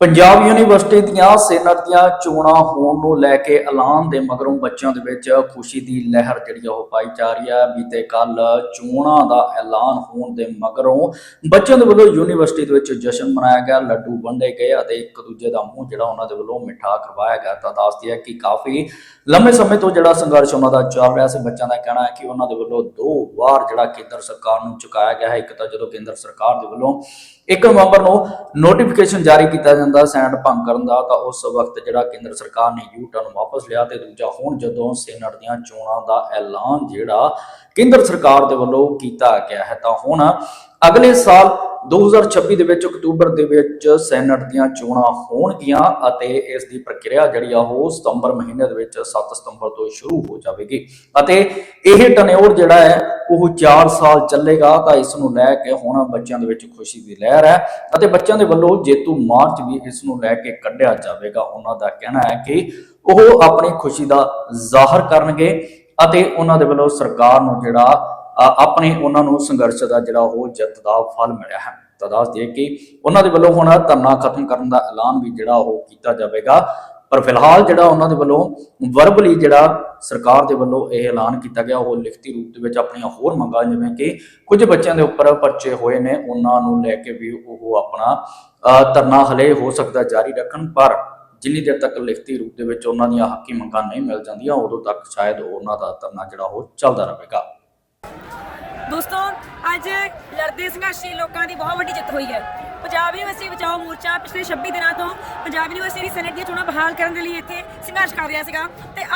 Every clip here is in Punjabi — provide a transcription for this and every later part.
ਪੰਜਾਬ ਯੂਨੀਵਰਸਿਟੀ ਦੀਆਂ ਸੈਨੇਟ ਦੀਆਂ ਚੋਣਾਂ ਹੋਣ ਨੂੰ ਲੈ ਕੇ ਐਲਾਨ ਦੇ ਮਗਰੋਂ ਬੱਚਿਆਂ ਦੇ ਵਿੱਚ ਖੁਸ਼ੀ ਦੀ ਲਹਿਰ ਜਿਹੜੀ ਆ ਉਹ ਪਾਈ ਜਾ ਰਹੀ ਹੈ ਬੀਤੇ ਕੱਲ ਚੋਣਾਂ ਦਾ ਐਲਾਨ ਹੋਣ ਦੇ ਮਗਰੋਂ ਬੱਚਿਆਂ ਦੇ ਵੱਲੋਂ ਯੂਨੀਵਰਸਿਟੀ ਦੇ ਵਿੱਚ ਜਸ਼ਨ ਮਨਾਇਆ ਗਿਆ, ਲੱਡੂ ਵੰਡੇ ਗਏ ਅਤੇ ਇੱਕ ਦੂਜੇ ਦਾ ਮੂੰਹ ਜਿਹੜਾ ਉਹਨਾਂ ਦੇ ਵੱਲੋਂ ਮਿੱਠਾ ਕਰਵਾਇਆ ਗਿਆ। ਤਾਂ ਦੱਸਦੀ ਹੈ ਕਿ ਕਾਫੀ ਲੰਮੇ ਸਮੇਂ ਤੋਂ ਜਿਹੜਾ ਸੰਘਰਸ਼ ਉਹਨਾਂ ਦਾ ਚੱਲ ਰਿਹਾ ਸੀ। ਬੱਚਿਆਂ ਦਾ ਕਹਿਣਾ ਹੈ ਕਿ ਉਹਨਾਂ ਦੇ ਵੱਲੋਂ ਦੋ ਵਾਰ ਜਿਹੜਾ ਕੇਂਦਰ ਸਰਕਾਰ ਨੂੰ ਚੁਕਾਇਆ ਗਿਆ ਹੈ। ਇੱਕ ਤਾਂ ਜਦੋਂ ਕੇਂਦਰ ਸਰਕਾਰ ਦੇ ਵੱਲੋਂ 1 ਨਵੰਬਰ ਨੂੰ ਨੋਟੀਫਿਕੇਸ਼ਨ ਜਾਰੀ ਕੀਤਾ ਜਾਂਦਾ ਸੈਂਡ ਭੰਗ ਕਰਨ ਦਾ, ਤਾਂ ਉਸ ਵਕਤ ਜਿਹੜਾ ਕੇਂਦਰ ਸਰਕਾਰ ਨੇ ਯੂ ਟਰਨ ਵਾਪਸ ਲਿਆ ਤੇ ਦੂਜਾ ਹੁਣ ਜਦੋਂ ਸੈਨੇਟ ਦੀਆਂ ਚੋਣਾਂ ਦਾ ਐਲਾਨ ਜਿਹੜਾ ਕੇਂਦਰ ਸਰਕਾਰ ਦੇ ਵੱਲੋਂ ਕੀਤਾ ਗਿਆ ਹੈ, ਤਾਂ ਹੁਣ ਅਗਲੇ ਸਾਲ 2026 ਦੇ ਵਿੱਚ ਅਕਤੂਬਰ ਦੇ ਵਿੱਚ ਸੈਨੇਟ ਦੀਆਂ ਚੋਣਾਂ ਹੋਣਗੀਆਂ ਅਤੇ ਇਸ ਦੀ ਪ੍ਰਕਿਰਿਆ ਜਿਹੜੀ ਆ ਉਹ ਸਤੰਬਰ ਮਹੀਨੇ ਦੇ ਵਿੱਚ 7 ਸਤੰਬਰ ਤੋਂ ਸ਼ੁਰੂ ਹੋ ਜਾਵੇਗੀ। ਅਤੇ ਇਹ ਟਨਿਓਰ ਜਿਹੜਾ ਹੈ, ਉਹ 4 ਸਾਲ ਚੱਲੇਗਾ ਤਾਂ ਇਸ ਨੂੰ ਲੈ ਕੇ ਹੁਣ ਬੱਚਿਆਂ ਦੇ ਵਿੱਚ ਖੁਸ਼ੀ ਦੀ ਲਹਿਰ ਹੈ ਅਤੇ ਬੱਚਿਆਂ ਦੇ ਵੱਲੋਂ ਜੇਤੂ ਮਾਰਚ ਵੀ ਇਸ ਨੂੰ ਲੈ ਕੇ ਕੱਢਿਆ ਜਾਵੇਗਾ। ਉਹਨਾਂ ਦਾ ਕਹਿਣਾ ਹੈ ਕਿ ਉਹ ਆਪਣੀ ਖੁਸ਼ੀ ਦਾ ਜ਼ਾਹਰ ਕਰਨਗੇ ਅਤੇ ਉਹਨਾਂ ਦੇ ਵੱਲੋਂ ਸਰਕਾਰ ਨੂੰ ਜਿਹੜਾ ਆਪਣੇ ਉਹਨਾਂ ਨੂੰ ਸੰਘਰਸ਼ ਦਾ ਜਿਹੜਾ ਉਹ ਜਿੱਤ ਦਾ ਫਲ ਮਿਲਿਆ ਹੈ। ਤਾਂ ਦੱਸ ਦਈਏ ਕਿ ਉਹਨਾਂ ਦੇ ਵੱਲੋਂ ਹੁਣ ਧਰਨਾ ਖਤਮ ਕਰਨ ਦਾ ਐਲਾਨ ਵੀ ਜਿਹੜਾ ਉਹ ਕੀਤਾ ਜਾਵੇਗਾ। ਪਰ ਫਿਲਹਾਲ ਜਿਹੜਾ ਉਹਨਾਂ ਦੇ ਵੱਲੋਂ ਵਰਬਲੀ ਜਿਹੜਾ ਸਰਕਾਰ ਦੇ ਵੱਲੋਂ ਇਹ ਐਲਾਨ ਕੀਤਾ ਗਿਆ, ਉਹ ਲਿਖਤੀ ਰੂਪ ਦੇ ਵਿੱਚ ਆਪਣੀਆਂ ਹੋਰ ਮੰਗਾਂ ਜਿਵੇਂ ਕਿ ਕੁਝ ਬੱਚਿਆਂ ਦੇ ਉੱਪਰ ਪਰਚੇ ਹੋਏ ਨੇ, ਉਹਨਾਂ ਨੂੰ ਲੈ ਕੇ ਵੀ ਉਹ ਆਪਣਾ ਧਰਨਾ ਹਲੇ ਹੋ ਸਕਦਾ ਜਾਰੀ ਰੱਖਣ। ਪਰ ਜਿੰਨੀ ਦੇਰ ਤੱਕ ਲਿਖਤੀ ਰੂਪ ਦੇ ਵਿੱਚ ਉਹਨਾਂ ਦੀਆਂ ਹੱਕੀ ਮੰਗਾਂ ਨਹੀਂ ਮਿਲ ਜਾਂਦੀਆਂ, ਉਦੋਂ ਤੱਕ ਸ਼ਾਇਦ ਉਹਨਾਂ ਦਾ ਧਰਨਾ ਜਿਹੜਾ ਉਹ ਚੱਲਦਾ ਰਹੇਗਾ। ਦੋਸਤੋ, ਅੱਜ ਲੜਦੇ ਸੰਘਰਸ਼ੀ ਲੋਕਾਂ ਦੀ ਬਹੁਤ ਵੱਡੀ ਜਿੱਤ ਹੋਈ ਹੈ। ਪੰਜਾਬ ਯੂਨੀਵਰਸਿਟੀ ਬਚਾਓ ਮੋਰਚਾ ਪਿਛਲੇ 26 ਦਿਨਾਂ ਤੋਂ ਪੰਜਾਬ ਯੂਨੀਵਰਸਿਟੀ ਦੀ ਸੈਨੇਟ ਦੀਆਂ ਚੋਣਾਂ ਬਹਾਲ ਕਰਨ ਦੇ ਲਈ ਇੱਥੇ ਸੰਘਰਸ਼ ਕਰ ਰਿਹਾ ਸੀਗਾ।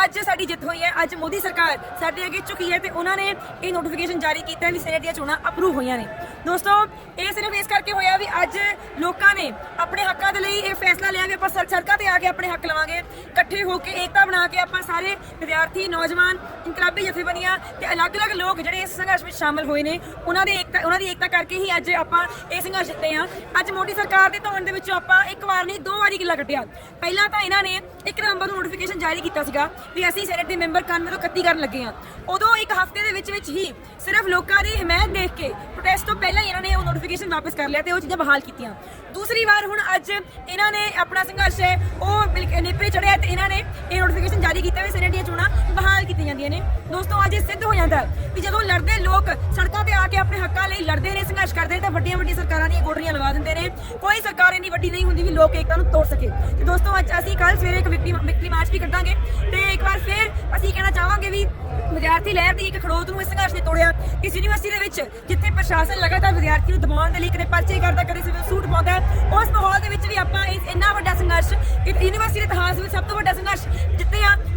ਅੱਜ ਸਾਡੀ ਜਿੱਤ ਹੋਈ ਹੈ, ਅੱਜ ਮੋਦੀ ਸਰਕਾਰ ਸਾਡੇ ਅੱਗੇ ਝੁਕੀ ਹੈ ਤੇ ਉਹਨਾਂ ਨੇ ਇਹ ਨੋਟੀਫਿਕੇਸ਼ਨ ਜਾਰੀ ਕੀਤਾ ਹੈ ਵੀ ਸੈਨੇਟ ਦੀਆਂ ਚੋਣਾਂ ਅਪਰੂਵ ਹੋਈਆਂ ਨੇ। ਦੋਸਤੋ, ਇਹ ਸਿਰਫ ਇਸ ਕਰਕੇ ਹੋਇਆ ਵੀ ਅੱਜ ਲੋਕਾਂ ਨੇ ਆਪਣੇ ਹੱਕਾਂ ਦੇ ਲਈ ਇਹ ਫੈਸਲਾ ਲਿਆ ਵੀ ਆਪਾਂ ਸੜਕ- ਸੜਕਾਂ ਤੇ ਆ ਕੇ ਆਪਣੇ ਹੱਕ ਲਵਾਂਗੇ, ਇਕੱਠੇ ਹੋ ਕੇ ਏਕਤਾ ਬਣਾ ਕੇ ਆਪਾਂ ਸਾਰੇ ਵਿਦਿਆਰਥੀ, ਨੌਜਵਾਨ, ਇਨਕਲਾਬੀ ਜਥੇਬੰਦੀਆਂ ਤੇ ਅਲੱਗ-ਅਲੱਗ ਲੋਕ ਜਿਹੜੇ ਇਸ ਸੰਘਰਸ਼ ਵਿੱਚ ਸ਼ਾਮਲ ਹੋਏ ਨੇ, ਉਹਨਾਂ ਦੇ ਏਕਤਾ, ਉਹਨਾਂ ਦੀ ਏਕਤਾ ਕਰਕੇ ਹੀ ਅੱਜ ਆਪਾਂ ਇਹ ਸੰਘਰਸ਼ ਜਿੱਤੇ ਆ ਅੱਜ ਮੋਦੀ ਸਰਕਾਰ ਦੇ ਧੌਣ ਦੇ ਵਿੱਚੋਂ ਆਪਾਂ ਇੱਕ ਵਾਰ ਨਹੀਂ, ਦੋ ਵਾਰੀ ਕਿੱਲਾ ਕੱਟਿਆ। ਪਹਿਲਾਂ ਤਾਂ ਇਹਨਾਂ ਨੇ 1 ਨਵੰਬਰ ਨੂੰ ਨੋਟੀਫਿਕੇਸ਼ਨ ਜਾਰੀ ਕੀਤਾ ਸੀਗਾ ਵੀ ਅਸੀਂ ਸੈਨੇਟ ਦੇ ਮੈਂਬਰ 91 ਤੋਂ 31 ਕਰਨ ਲੱਗੇ ਆ ਉਦੋਂ ਇੱਕ ਹਫ਼ਤੇ ਦੇ ਵਿੱਚ ਵਿੱਚ ਹੀ ਸਿਰਫ ਲੋਕਾਂ ਦੀ ਹਮਾਇਤ ਦੇਖ ਕੇ ਪ੍ਰੋਟੈਸਟ ਤੋਂ ਪਹਿਲਾਂ ਹੀ ਇਹਨਾਂ ਨੇ ਉਹ ਨੋਟੀਫਿਕੇਸ਼ਨ ਵਾਪਸ ਕਰ ਲਿਆ ਤੇ ਉਹ ਚੀਜ਼ਾਂ ਬਹਾਲ ਕੀਤੀਆਂ। ਦੂਸਰੀ ਵਾਰ ਹੁਣ ਅੱਜ ਇਹਨਾਂ ਨੇ ਆਪਣਾ ਸੰਘਰਸ਼ ਹੈ, ਉਹ ਨੇਪਰੇ ਚੜਿਆ ਤੇ ਇਹਨਾਂ ਨੇ ਇਹ ਨੋਟੀਫਿਕੇਸ਼ਨ ਜਾਰੀ ਕੀਤਾ ਵੀ ਸੈਨੇਟ ਦੀਆਂ ਚੋਣਾਂ ਬਹਾਲ ਕੀਤੀਆਂ ਜਾਂਦੀਆਂ ਨੇ। ਦੋਸਤੋ, ਅੱਜ ਇਹ ਸਿੱਧ ਹੋ ਜਾਂਦਾ ਹੈ ਜਦੋਂ ਲੜਦੇ ਲੋਕ ਸੜਕਾਂ ਤੇ ਆ ਕੇ ਆਪਣੇ ਹੱਕਾਂ ਲਈ ਲੜਦੇ ਨੇ, ਸੰਘਰਸ਼ ਕਰਦੇ ਨੇ, ਤਾਂ ਵੱਡੀਆਂ ਵੱਡੀਆਂ ਸਰਕਾਰਾਂ ਦੀਆਂ ਗੋਡਰੀਆਂ ਲਗਾ ਦਿੰਦੇ ਨੇ। ਕੋਈ ਸਰਕਾਰ ਇੰਨੀ ਵੱਡੀ ਨਹੀਂ ਹੁੰਦੀ ਵੀ ਲੋਕ ਏਕਤਾ ਨੂੰ ਤੋੜ ਸਕੇ। ਤੇ ਦੋਸਤੋ, ਅੱਜ ਅਸੀਂ ਕੱਲ ਸਵੇਰੇ ਇੱਕ ਵਿਕਟਰੀ ਵਿਕਟਰੀ ਮਾਰਚ ਵੀ ਕੱਢਾਂਗੇ ਤੇ ਇੱਕ ਵਾਰ ਫਿਰ ਅਸੀਂ ਕਹਿਣਾ ਚਾਹਾਂਗੇ ਵੀ ਵਿਦਿਆਰਥੀ ਲਹਿਰ ਦੀ ਇੱਕ ਖੜੋਤ ਨੂੰ ਇਸ ਸੰਘਰਸ਼ ਨੇ ਤੋੜਿਆ। ਇਸ ਯੂਨੀਵਰਸਿਟੀ ਦੇ ਵਿੱਚ ਜਿੱਥੇ ਪ੍ਰਸ਼ਾਸਨ ਲਗਾਤਾਰ ਵਿਦਿਆਰਥੀ ਨੂੰ ਦਬਾਉਣ ਦੇ ਲਈ ਕਦੇ ਪਰਚੇ ਕਰਦਾ, ਕਦੇ ਸਿਵਲ ਸੂਟ ਪਾਉਂਦਾ, ਉਸ ਮਾਹੌਲ ਦੇ ਵਿੱਚ ਵੀ ਆਪਾਂ ਇਸ ਇੰਨਾ ਵੱਡਾ ਸੰਘਰਸ਼ ਇੱਕ ਯੂਨੀਵਰਸਿਟੀ ਦੇ ਇਤਿਹਾਸ ਵਿੱਚ ਸਭ ਤੋਂ ਵੱਡਾ ਸੰਘਰਸ਼